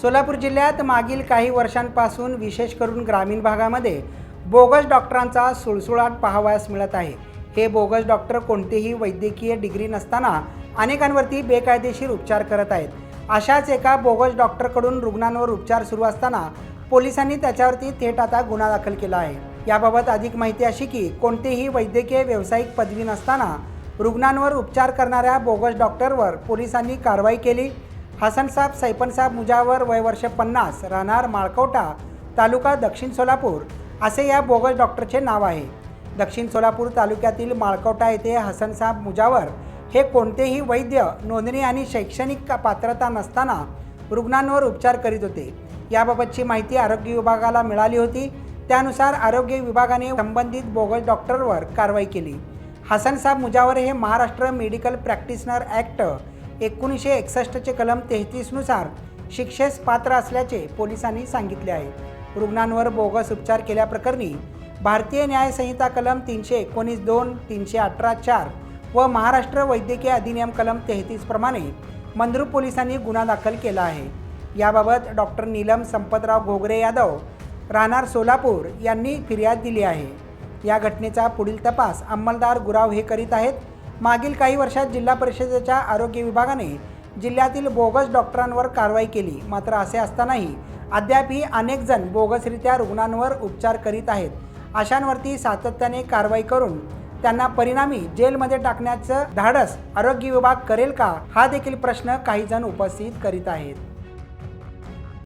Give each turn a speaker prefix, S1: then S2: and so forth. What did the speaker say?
S1: सोलापूर जिल्ह्यात मागील काही वर्षांपासून विशेष करून ग्रामीण भागामध्ये बोगस डॉक्टरांचा सुळसुळाट पाहावयास मिळत आहे. हे बोगस डॉक्टर कोणतेही वैद्यकीय डिग्री नसताना अनेकांवरती बेकायदेशीर उपचार करत आहेत. अशाच एका बोगस डॉक्टरकडून रुग्णांवर उपचार सुरू असताना पोलिसांनी त्याच्यावरती थेट आता गुन्हा दाखल केला आहे. याबाबत अधिक माहिती अशी की कोणतेही वैद्यकीय व्यावसायिक पदवी नसताना रुग्णांवर उपचार करणाऱ्या बोगस डॉक्टरवर पोलिसांनी कारवाई केली. हसनसाब सैपनसाब मुजावर वय वर्ष पन्नास राहणार माळकवटा तालुका दक्षिण सोलापूर असे या बोगस डॉक्टरचे नाव आहे. दक्षिण सोलापूर तालुक्यातील माळकवटा येथे हसनसाब मुजावर हे कोणतेही वैद्य नोंदणी आणि शैक्षणिक पात्रता नसताना रुग्णांवर उपचार करीत होते. याबाबतची माहिती आरोग्य विभागाला मिळाली होती. त्यानुसार आरोग्य विभागाने संबंधित बोगस डॉक्टरवर कारवाई केली. हसनसाब मुजावर हे महाराष्ट्र मेडिकल प्रॅक्टिशनर ॲक्ट एकोणीसशे एकसष्टचे कलम तेहतीसनुसार शिक्षेस पात्र असल्याचे पोलिसांनी सांगितले आहे. रुग्णांवर बोगस उपचार केल्याप्रकरणी भारतीय न्यायसंहिता कलम तीनशे एकोणीस दोन तीनशे अठरा चार व महाराष्ट्र वैद्यकीय अधिनियम कलम तेहतीसप्रमाणे मंद्रू मंद्रुप पोलिसांनी गुन्हा दाखल केला आहे. याबाबत डॉक्टर नीलम संपतराव घोगरे यादव राहणार सोलापूर यांनी फिर्याद दिली आहे. या घटनेचा पुढील तपास अंमलदार गुराव हे करीत आहेत. मागील काही वर्षात जिल्हा परिषदेच्या आरोग्य विभागाने जिल्ह्यातील बोगस डॉक्टरांवर कारवाई केली. मात्र असे असतानाही अद्यापही अनेक जण बोगसरित्या रुग्णांवर उपचार करीत आहेत. अशांवरती सातत्याने कारवाई करून त्यांना परिणामी जेलमध्ये टाकण्याचं धाडस आरोग्य विभाग करेल का हा देखील प्रश्न काही जण उपस्थित करीत आहेत.